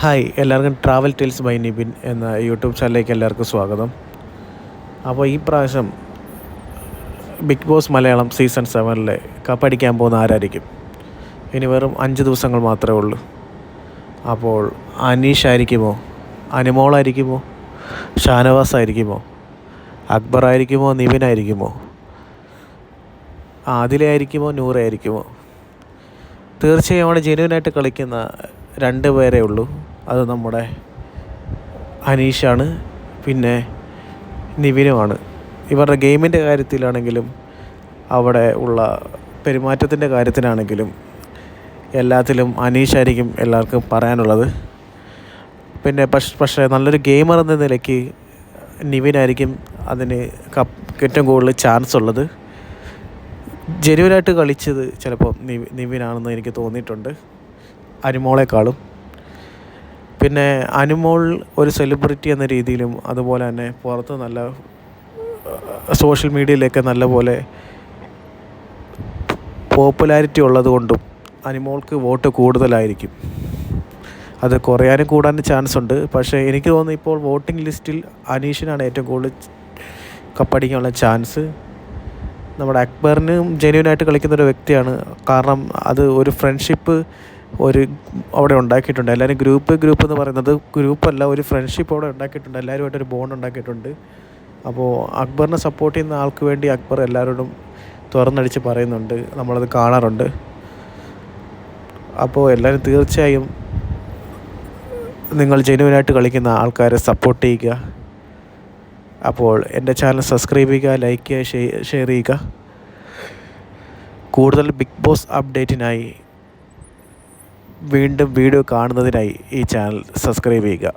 Hi എല്ലാവർക്കും travel tales by Nibin എന്ന YouTube ചാനലിലേക്ക് എല്ലാവർക്കും സ്വാഗതം. അപ്പോൾ ഈ പ്രാവശ്യം ബിഗ് ബോസ് മലയാളം സീസൺ സെവനിലെ കപ്പടിക്കാൻ പോകുന്ന ആരായിരിക്കും? ഇനി വെറും അഞ്ച് ദിവസങ്ങൾ മാത്രമേ ഉള്ളൂ. അപ്പോൾ അനീഷ് ആയിരിക്കുമോ? അനുമോളായിരിക്കുമോ ഷാനവാസ് ആയിരിക്കുമോ? അക്ബർ ആയിരിക്കുമോ? നിവിൻ ആയിരിക്കുമോ? ആദിലെ ആയിരിക്കുമോ? നൂറ ആയിരിക്കുമോ? തീർച്ചയായും അവിടെ ജെന്യൂനായിട്ട് കളിക്കുന്ന രണ്ട് പേരേ ഉള്ളൂ. അത് നമ്മുടെ അനീഷാണ് പിന്നെ നിവിനുമാണ്. ഇവരുടെ ഗെയിമിന്റെ കാര്യത്തിലാണെങ്കിലും അവിടെ ഉള്ള പെരുമാറ്റത്തിന്റെ കാര്യത്തിലാണെങ്കിലും എല്ലാത്തിലും അനീഷായിരിക്കും എല്ലാവർക്കും പറയാനുള്ളത്. പിന്നെ പക്ഷെ പക്ഷേ നല്ലൊരു ഗെയിമർ എന്ന നിലയ്ക്ക് നിവിനായിരിക്കും അതിന് കപ്പ് ഏറ്റവും കൂടുതൽ ചാൻസ് ഉള്ളത്. ജെനുവനായിട്ട് കളിച്ചത് ചിലപ്പോൾ നിവി നിവിനാണെന്ന് എനിക്ക് തോന്നിയിട്ടുണ്ട്. അനുമോളെക്കാളും. പിന്നെ അനുമോൾ ഒരു സെലിബ്രിറ്റി എന്ന രീതിയിലും അതുപോലെ തന്നെ പുറത്ത് നല്ല സോഷ്യൽ മീഡിയയിലൊക്കെ നല്ലപോലെ പോപ്പുലാരിറ്റി ഉള്ളത് കൊണ്ടും അനിമോൾക്ക് വോട്ട് കൂടുതലായിരിക്കും. അത് കുറയാനും കൂടാനും ചാൻസ് ഉണ്ട്. പക്ഷേ എനിക്ക് തോന്നുന്നു ഇപ്പോൾ വോട്ടിംഗ് ലിസ്റ്റിൽ അനീഷിനാണ് ഏറ്റവും കൂടുതൽ കപ്പടിക്കാനുള്ള ചാൻസ് നമ്മുടെ അക്ബറിനും ജെന്യൂനായിട്ട് കളിക്കുന്ന ഒരു വ്യക്തിയാണ്. കാരണം അത് ഒരു ഫ്രണ്ട്ഷിപ്പ് ഒരു അവിടെ ഉണ്ടാക്കിയിട്ടുണ്ട്. എല്ലാവരും ഗ്രൂപ്പ് ഗ്രൂപ്പ് എന്ന് പറയുന്നത് ഗ്രൂപ്പല്ല ഒരു ഫ്രണ്ട്ഷിപ്പ് അവിടെ ഉണ്ടാക്കിയിട്ടുണ്ട്. എല്ലാവരുമായിട്ടൊരു ബോണ്ട് ഉണ്ടാക്കിയിട്ടുണ്ട്. അപ്പോൾ അക്ബറിനെ സപ്പോർട്ട് ചെയ്യുന്ന ആൾക്ക് വേണ്ടി അക്ബർ എല്ലാവരോടും തുറന്നടിച്ച് പറയുന്നുണ്ട്. നമ്മളത് കാണാറുണ്ട്. അപ്പോൾ എല്ലാവരും തീർച്ചയായും നിങ്ങൾ ജെന്യൂനായിട്ട് കളിക്കുന്ന ആൾക്കാരെ സപ്പോർട്ട് ചെയ്യുക. അപ്പോൾ എന്റെ ചാനൽ സബ്സ്ക്രൈബ് ചെയ്യുക ലൈക്ക് ചെയ്യുക ഷെയർ ചെയ്യുക. കൂടുതൽ ബിഗ് ബോസ് അപ്ഡേറ്റിനായി വീണ്ടും വീഡിയോ കാണുന്നതിനായി ഈ ചാനൽ സബ്സ്ക്രൈബ് ചെയ്യുക.